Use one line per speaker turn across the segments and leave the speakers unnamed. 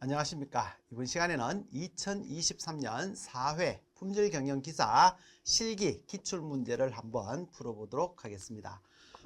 안녕하십니까. 이번 시간에는 2023년 4회 품질경영기사 실기 기출문제를 한번 풀어보도록 하겠습니다.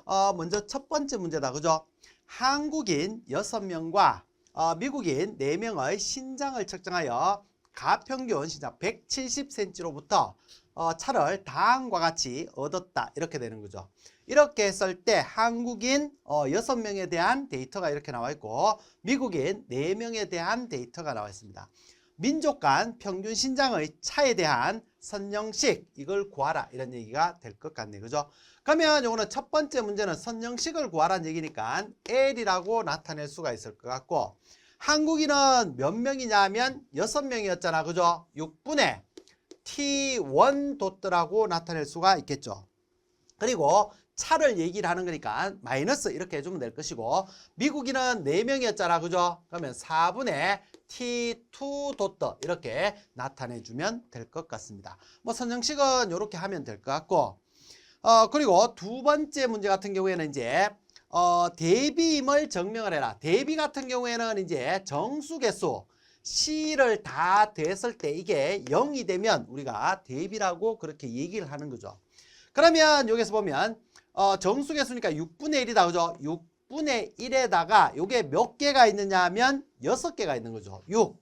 어, 먼저 첫 번째 문제다. 그죠? 한국인 6명과 어, 미국인 4명의 신장을 측정하여 가평균 신장 170cm로부터 어, 차를 다음과 같이 얻었다. 이렇게 되는 거죠. 이렇게 했을 때 한국인 어, 6명에 대한 데이터가 이렇게 나와 있고 미국인 4명에 대한 데이터가 나와 있습니다. 민족 간 평균 신장의 차에 대한 선형식 이걸 구하라 이런 얘기가 될 것 같네요. 그죠? 그러면 요거는 첫 번째 문제는 선형식을 구하라는 얘기니까 L이라고 나타낼 수가 있을 것 같고 한국인은 몇 명이냐면 6명이었잖아. 그죠? 6분의 T1 도트라고 나타낼 수가 있겠죠. 그리고 차를 얘기를 하는 거니까 마이너스 이렇게 해주면 될 것이고 미국인은 4명이었잖아 그죠? 그러면 4분의 T2 도트 이렇게 나타내주면 될 것 같습니다. 뭐 선형식은 이렇게 하면 될 것 같고 어 그리고 두 번째 문제 같은 경우에는 이제 어 대비임을 증명을 해라. 대비 같은 경우에는 이제 정수개수 C를 다 더했을 때 이게 0이 되면 우리가 대비라고 그렇게 얘기를 하는 거죠. 그러면 여기서 보면 어, 정수개수니까 6분의 1이다. 그죠? 6분의 1에다가 요게 몇 개가 있느냐 하면 6개가 있는 거죠. 6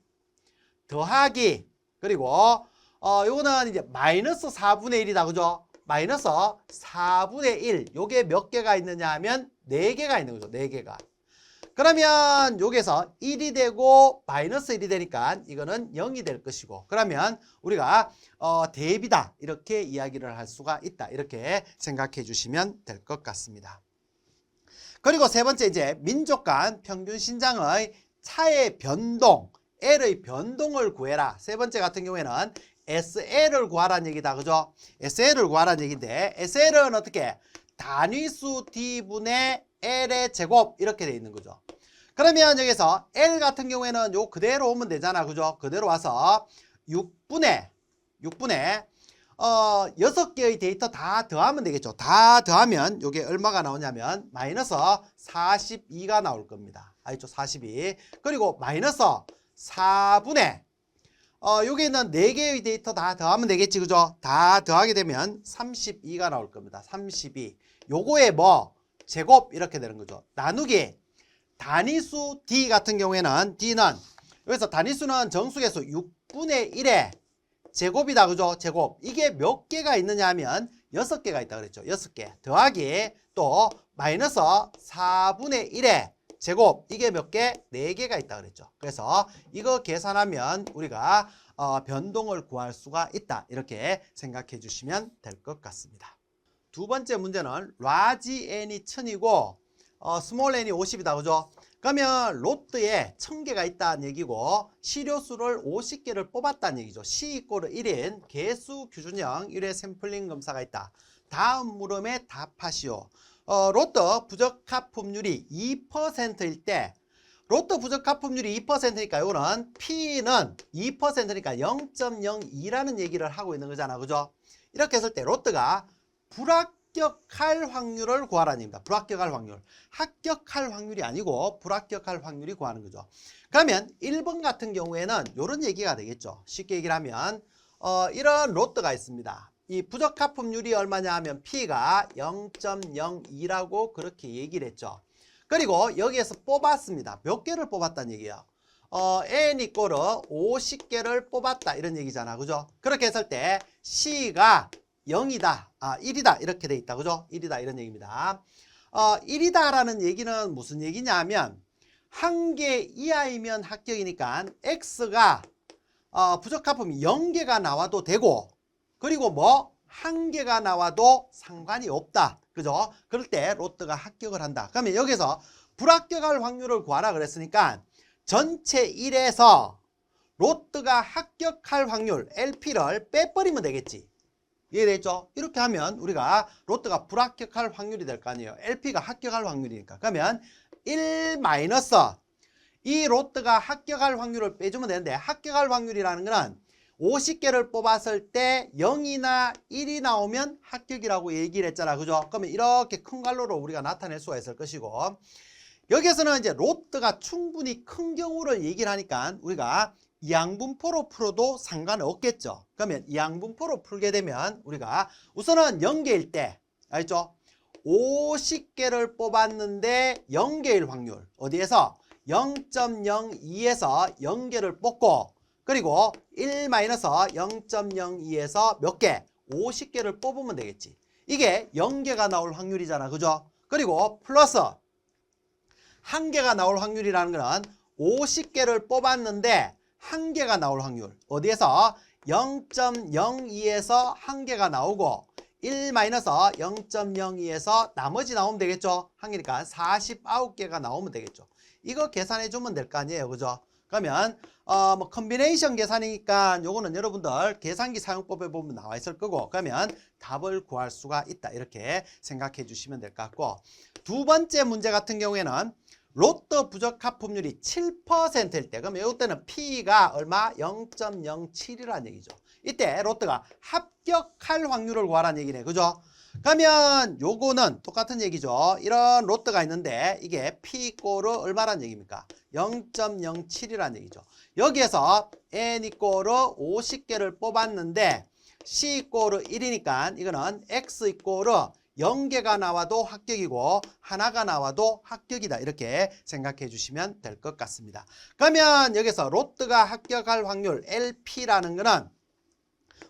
더하기 그리고 어, 요거는 이제 마이너스 4분의 1이다. 그죠? 마이너스 4분의 1 요게 몇 개가 있느냐 하면 4개가 있는 거죠. 4개가. 그러면 여기서 1이 되고 마이너스 1이 되니까 이거는 0이 될 것이고 그러면 우리가 어, 대비다 이렇게 이야기를 할 수가 있다 이렇게 생각해 주시면 될 것 같습니다. 그리고 세 번째 이제 민족 간 평균 신장의 차의 변동 L의 변동을 구해라. 세 번째 같은 경우에는 SL을 구하라는 얘기다. 그죠? SL을 구하라는 얘기인데 SL은 어떻게 단위수 D분의 L의 제곱 이렇게 돼 있는 거죠. 그러면 여기서 L 같은 경우에는 요 그대로 오면 되잖아. 그죠? 그대로 와서 6분의 6분의 어 6개의 데이터 다 더하면 되겠죠. 다 더하면 요게 얼마가 나오냐면 마이너스 42가 나올 겁니다. 알죠? 42. 그리고 마이너스 4분의 어, 여기 있는 4개의 데이터 다 더하면 되겠지, 그죠? 다 더하게 되면 32가 나올 겁니다. 32. 요거에 뭐, 제곱, 이렇게 되는 거죠. 나누기, 단위수 D 같은 경우에는 D는, 여기서 단위수는 정수계수 6분의 1에 제곱이다, 그죠? 제곱. 이게 몇 개가 있느냐 하면 6개가 있다 그랬죠. 6개. 더하기, 또, 마이너스 4분의 1에 제곱 이게 몇 개? 네 개가 있다 그랬죠. 그래서 이거 계산하면 우리가 어, 변동을 구할 수가 있다. 이렇게 생각해 주시면 될 것 같습니다. 두 번째 문제는 라지 n이 1000이고 어, 스몰 n이 50이다. 그죠? 그러면 로트에 1000개가 있다는 얘기고 시료수를 50개를 뽑았다는 얘기죠. C 이꼬르 1인 개수 규준형 1회 샘플링 검사가 있다. 다음 물음에 답하시오. 어, 로또 부적합품률이 2%일 때 로또 부적합품률이 2%니까 이거는 P는 2%니까 0.02라는 얘기를 하고 있는 거잖아. 그죠? 이렇게 했을 때 로또가 불합격할 확률을 구하라는 얘기입니다. 불합격할 확률. 합격할 확률이 아니고 불합격할 확률이 구하는 거죠. 그러면 1번 같은 경우에는 이런 얘기가 되겠죠. 쉽게 얘기를 하면 어, 이런 로또가 있습니다. 이 부적합품률이 얼마냐 하면 P가 0.02라고 그렇게 얘기를 했죠. 그리고 여기에서 뽑았습니다. 몇 개를 뽑았다는 얘기예요. 어, N 이꼬르 50개를 뽑았다 이런 얘기잖아. 그죠? 그렇게 했을 때 C가 0이다. 아, 1이다. 이렇게 돼 있다. 그죠? 1이다. 이런 얘기입니다. 어, 1이다라는 얘기는 무슨 얘기냐 하면 한 개 이하이면 합격이니까 X가 어, 부적합품이 0개가 나와도 되고 그리고 뭐 한 개가 나와도 상관이 없다. 그죠? 그럴 때 로또가 합격을 한다. 그러면 여기서 불합격할 확률을 구하라 그랬으니까 전체 1에서 로또가 합격할 확률 LP를 빼버리면 되겠지. 이해됐죠? 이렇게 하면 우리가 로또가 불합격할 확률이 될 거 아니에요. LP가 합격할 확률이니까. 그러면 1 마이너스 이 로또가 합격할 확률을 빼주면 되는데 합격할 확률이라는 거는 50개를 뽑았을 때 0이나 1이 나오면 합격이라고 얘기를 했잖아. 그죠? 그러면 이렇게 큰 갈로로 우리가 나타낼 수가 있을 것이고 여기에서는 이제 로트가 충분히 큰 경우를 얘기를 하니까 우리가 이항분포로 풀어도 상관은 없겠죠. 그러면 이항분포로 풀게 되면 우리가 우선은 0개일 때 알죠? 50개를 뽑았는데 0개일 확률 어디에서 0.02에서 0개를 뽑고 그리고 1-0.02에서 몇 개? 50개를 뽑으면 되겠지. 이게 0개가 나올 확률이잖아. 그죠? 그리고 플러스 한 개가 나올 확률이라는 거는 50개를 뽑았는데 한 개가 나올 확률. 어디에서 0.02에서 한 개가 나오고 1-0.02에서 나머지 나오면 되겠죠. 한 개니까 49개가 나오면 되겠죠. 이거 계산해 주면 될 거 아니에요. 그죠? 그러면 어, 뭐 컨비네이션 계산이니까 요거는 여러분들 계산기 사용법에 보면 나와 있을 거고 그러면 답을 구할 수가 있다. 이렇게 생각해 주시면 될 것 같고 두 번째 문제 같은 경우에는 로또 부적합품률이 7%일 때 그럼 이때는 P가 얼마? 0.07이라는 얘기죠. 이때 로또가 합격할 확률을 구하라는 얘기네. 그죠? 그러면 요거는 똑같은 얘기죠. 이런 로또가 있는데 이게 P 꼬르 얼마란 얘기입니까? 0.07이라는 얘기죠. 여기에서 N 이꼬르 50개를 뽑았는데 C 이꼬르 1이니까 이거는 X 이꼬르 0개가 나와도 합격이고 하나가 나와도 합격이다. 이렇게 생각해 주시면 될 것 같습니다. 그러면 여기서 로또가 합격할 확률 LP라는 거는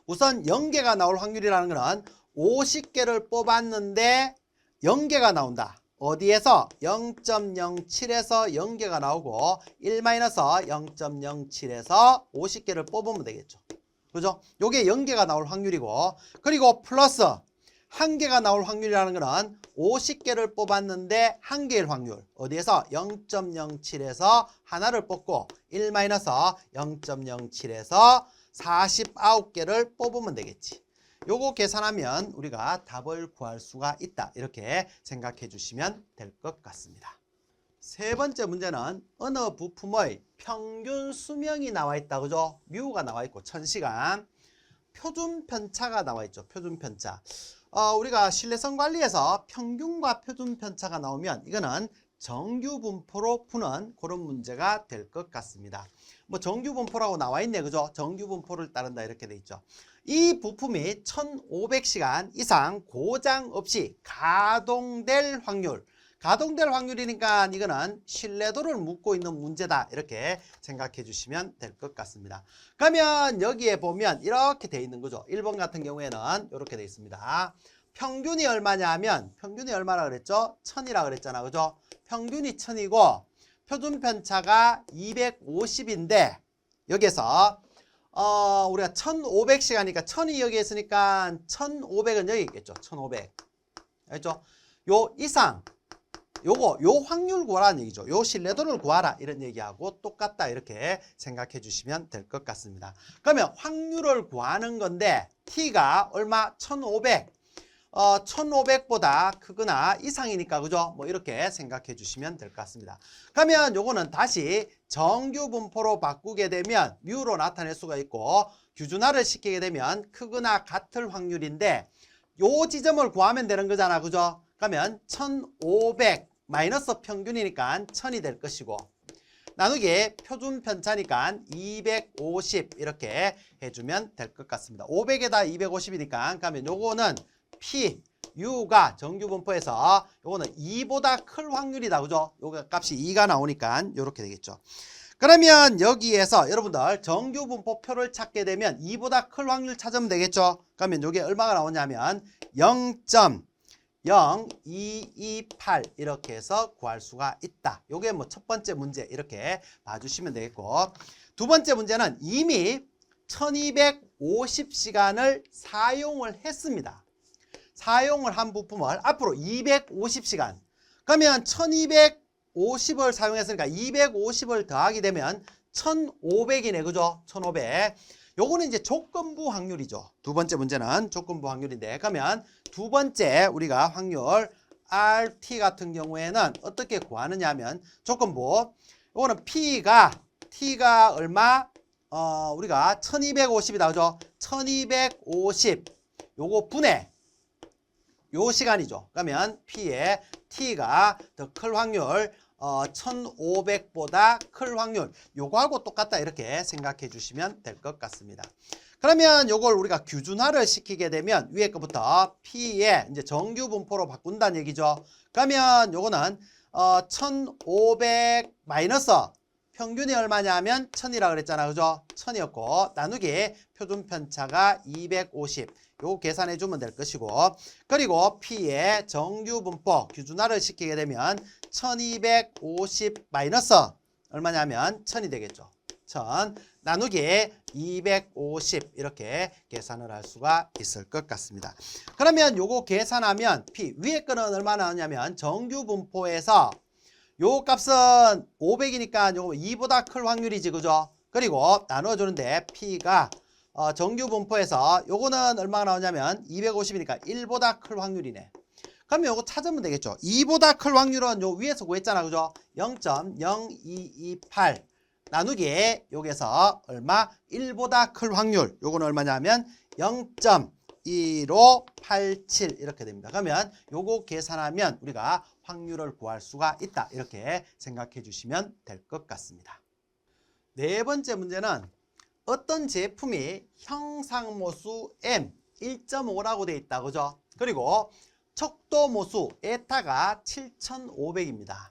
우선 0개가 나올 확률이라는 거는 50개를 뽑았는데 0개가 나온다. 어디에서 0.07에서 0개가 나오고 1-0.07에서 50개를 뽑으면 되겠죠. 그죠? 요게 0개가 나올 확률이고 그리고 플러스 한 개가 나올 확률이라는 거는 50개를 뽑았는데 한 개일 확률 어디에서 0.07에서 하나를 뽑고 1-0.07에서 49개를 뽑으면 되겠지. 요거 계산하면 우리가 답을 구할 수가 있다. 이렇게 생각해 주시면 될 것 같습니다. 세 번째 문제는 어느 부품의 평균 수명이 나와 있다. 그죠? 뮤가 나와 있고 1000시간. 표준 편차가 나와 있죠. 표준 편차. 어, 우리가 신뢰성 관리에서 평균과 표준 편차가 나오면 이거는 정규 분포로 푸는 그런 문제가 될 것 같습니다. 뭐 정규 분포라고 나와 있네. 그죠? 정규 분포를 따른다 이렇게 돼 있죠. 이 부품이 1500시간 이상 고장 없이 가동될 확률 가동될 확률이니까 이거는 신뢰도를 묻고 있는 문제다. 이렇게 생각해 주시면 될 것 같습니다. 그러면 여기에 보면 이렇게 돼 있는 거죠. 1번 같은 경우에는 이렇게 돼 있습니다. 평균이 얼마냐 하면 평균이 얼마라 그랬죠? 1000이라 그랬잖아. 그죠? 평균이 1000이고 표준 편차가 250인데 여기서 어, 우리가 1500시간이니까 1000이 여기 있으니까 1500은 여기 있겠죠. 1500. 알죠? 요 이상 요거 요 확률 구하라는 얘기죠. 요 신뢰도를 구하라 이런 얘기하고 똑같다 이렇게 생각해 주시면 될 것 같습니다. 그러면 확률을 구하는 건데 t가 얼마? 1500. 어, 1500보다 크거나 이상이니까 그죠? 뭐 이렇게 생각해 주시면 될 것 같습니다. 그러면 요거는 다시 정규 분포로 바꾸게 되면 뮤로 나타낼 수가 있고 규준화를 시키게 되면 크거나 같을 확률인데 요 지점을 구하면 되는 거잖아. 그죠? 그러면 1500 마이너스 평균이니까 1000이 될 것이고 나누기 표준 편차니까 250 이렇게 해주면 될 것 같습니다. 500에다 250이니까 그러면 요거는 P, U가 정규 분포에서 요거는 2보다 클 확률이다. 그죠? 요거 값이 2가 나오니까 요렇게 되겠죠. 그러면 여기에서 여러분들 정규 분포표를 찾게 되면 2보다 클 확률 찾으면 되겠죠. 그러면 요게 얼마가 나오냐면 0.0228 이렇게 해서 구할 수가 있다. 요게 뭐 첫 번째 문제 이렇게 봐주시면 되겠고 두 번째 문제는 이미 1250시간을 사용을 했습니다. 사용을 한 부품을 앞으로 250시간 그러면 1250을 사용했으니까 250을 더하게 되면 1500이네 그죠 1500 요거는 이제 조건부 확률이죠. 두 번째 문제는 조건부 확률인데 그러면 두 번째 우리가 확률 RT 같은 경우에는 어떻게 구하느냐 하면 조건부 요거는 P가 T가 얼마? 어 우리가 1250이 나오죠. 1250 요거 분해 요 시간이죠. 그러면 P의 T가 더 클 확률 어, 1500보다 클 확률 요거하고 똑같다 이렇게 생각해 주시면 될 것 같습니다. 그러면 요걸 우리가 규준화를 시키게 되면 위에 거부터 P의 이제 정규 분포로 바꾼다는 얘기죠. 그러면 요거는 어, 1500 마이너스 평균이 얼마냐면 1000이라 그랬잖아. 그죠? 1000이었고 나누기 표준 편차가 250. 요거 계산해 주면 될 것이고 그리고 P의 정규 분포 규준화를 시키게 되면 1250 마이너스 얼마냐면 1000이 되겠죠. 1000 나누기 250 이렇게 계산을 할 수가 있을 것 같습니다. 그러면 요거 계산하면 P 위에 거는 얼마 나오냐면 정규 분포에서 요 값은 500이니까 요거 2보다 클 확률이지 그죠? 그리고 나눠주는데 P가 어, 정규 분포에서 요거는 얼마가 나오냐면 250이니까 1보다 클 확률이네. 그러면 요거 찾으면 되겠죠. 2보다 클 확률은 요 위에서 구했잖아. 그죠? 0.0228 나누기 여기서 얼마? 1보다 클 확률. 요거는 얼마냐면 0.1587 이렇게 됩니다. 그러면 요거 계산하면 우리가 확률을 구할 수가 있다. 이렇게 생각해 주시면 될 것 같습니다. 네 번째 문제는 어떤 제품이 형상모수 M 1.5라고 되어 있다. 그죠? 그리고 척도모수 에타가 7,500입니다.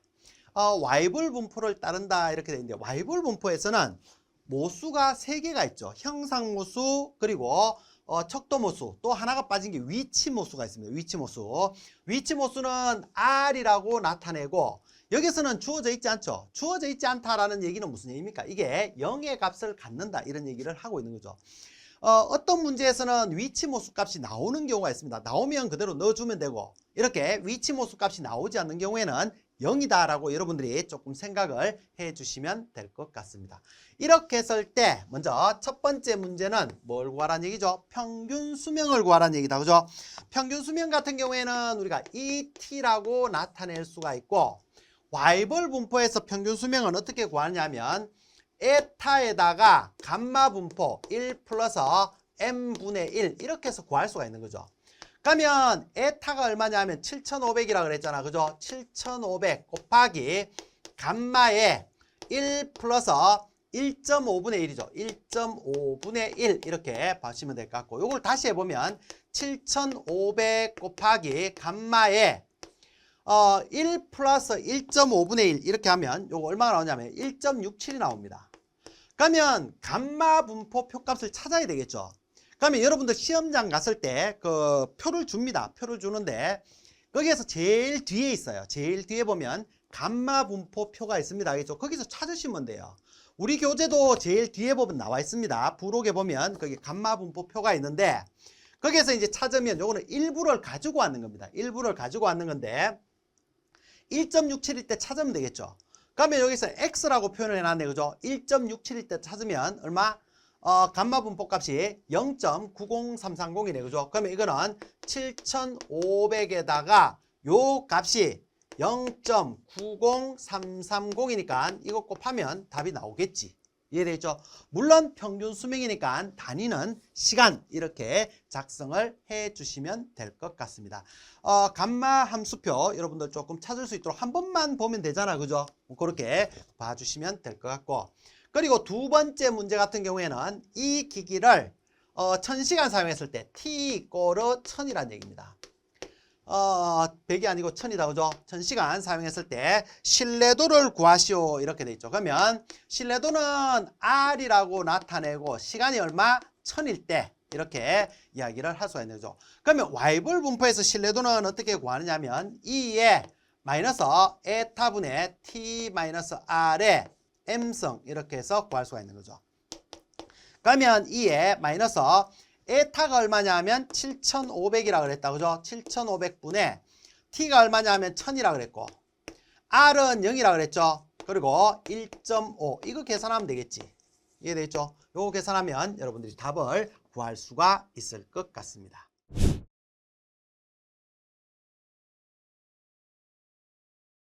어, 와이블 분포를 따른다 이렇게 되어 있는데 와이블 분포에서는 모수가 세개가 있죠. 형상모수 그리고 어, 척도모수 또 하나가 빠진 게 위치모수가 있습니다. 위치모수. 위치모수는 R이라고 나타내고 여기서는 주어져 있지 않죠. 주어져 있지 않다라는 얘기는 무슨 얘기입니까? 이게 0의 값을 갖는다 이런 얘기를 하고 있는 거죠. 어, 어떤 문제에서는 위치 모수 값이 나오는 경우가 있습니다. 나오면 그대로 넣어주면 되고 이렇게 위치 모수 값이 나오지 않는 경우에는 0이다라고 여러분들이 조금 생각을 해 주시면 될 것 같습니다. 이렇게 했을 때 먼저 첫 번째 문제는 뭘 구하라는 얘기죠? 평균 수명을 구하라는 얘기다. 그죠? 평균 수명 같은 경우에는 우리가 ET라고 나타낼 수가 있고 와이벌 분포에서 평균 수명은 어떻게 구하냐면 에타에다가 감마 분포 1 플러스 m분의 1 이렇게 해서 구할 수가 있는 거죠. 그러면 에타가 얼마냐면 7500이라 그랬잖아. 그죠? 7500 곱하기 감마에 1 플러스 1.5분의 1이죠. 1.5분의 1 이렇게 보시면 될 것 같고 이걸 다시 해보면 7500 곱하기 감마에 어, 1 플러스 1.5분의 1 이렇게 하면 요거 얼마가 나오냐면 1.67이 나옵니다. 그러면 감마 분포 표값을 찾아야 되겠죠. 그러면 여러분들 시험장 갔을 때 그 표를 줍니다. 표를 주는데 거기에서 제일 뒤에 있어요. 제일 뒤에 보면 감마 분포 표가 있습니다. 알겠죠? 거기서 찾으시면 돼요. 우리 교재도 제일 뒤에 보면 나와 있습니다. 부록에 보면 거기 감마 분포 표가 있는데 거기에서 이제 찾으면 요거는 일부를 가지고 왔는 겁니다. 일부를 가지고 왔는 건데 1.67일 때 찾으면 되겠죠. 그러면 여기서 x라고 표현을 해놨네. 그죠? 1.67일 때 찾으면 얼마? 어, 감마 분포 값이 0.90330이네. 그죠? 그러면 이거는 7,500에다가 요 값이 0.90330이니까 이거 곱하면 답이 나오겠지. 이해되죠? 물론 평균 수명이니까 단위는 시간 이렇게 작성을 해 주시면 될 것 같습니다. 어, 감마 함수표 여러분들 조금 찾을 수 있도록 한 번만 보면 되잖아. 그죠? 그렇게 봐주시면 될 것 같고 그리고 두 번째 문제 같은 경우에는 이 기기를 어, 1000시간 사용했을 때 t 이꼬르 1000이라는 얘기입니다. 어, 100이 아니고 1000이다. 그죠? 1000시간 사용했을 때 신뢰도를 구하시오. 이렇게 돼 있죠. 그러면 신뢰도는 R이라고 나타내고 시간이 얼마? 1000일 때 이렇게 이야기를 할 수가 있는 거죠. 그러면 와이블 분포에서 신뢰도는 어떻게 구하느냐면 2에 마이너스 에타분의 t 마이너스 r의 m성 이렇게 해서 구할 수가 있는 거죠. 그러면 2에 마이너스 에타가 얼마냐면 7,500이라 그랬다. 그죠? 7,500분의 t가 얼마냐면 1000이라 그랬고 r은 0이라 그랬죠. 그리고 1.5 이거 계산하면 되겠지. 이해되겠죠? 요거 계산하면 여러분들이 답을 구할 수가 있을 것 같습니다.